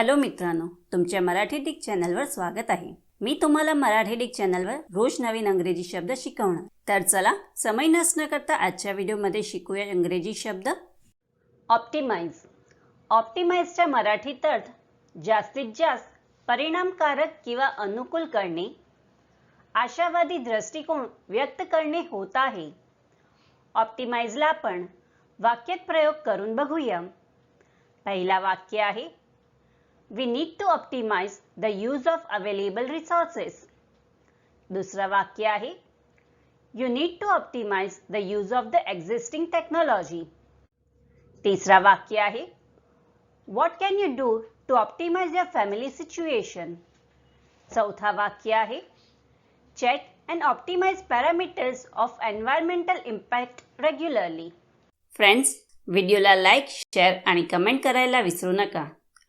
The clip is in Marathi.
हॅलो मित्रांनो तुमच्या मराठी डिक चॅनलवर स्वागत आहे. मी तुम्हाला मराठी डिक चॅनलवर रोज नवीन अंग्रेजी शब्द शिकवणार. तर चला समय नसणं करता आजच्या व्हिडिओमध्ये शिकूया इंग्रजी शब्द. ऑप्टिमाइज ऑप्टिमाइजच्या मराठीत अर्थ जास्तीत जास्त परिणामकारक किंवा अनुकूल करणे आशावादी दृष्टिकोन व्यक्त करणे होत आहे. ऑप्टिमाइजला आपण वाक्यात प्रयोग करून बघूया. पहिला वाक्य आहे we need to optimise the use of available resources दुसरं वाक्य आहे you need to optimise the use of the existing technology तिसरा वाक्य आहे what can you do to optimise your family situation चौथा वाक्य आहे check and optimise parameters of environmental impact regularly friends व्हिडिओला लाईक शेअर आणि कमेंट करायला विसरू नका.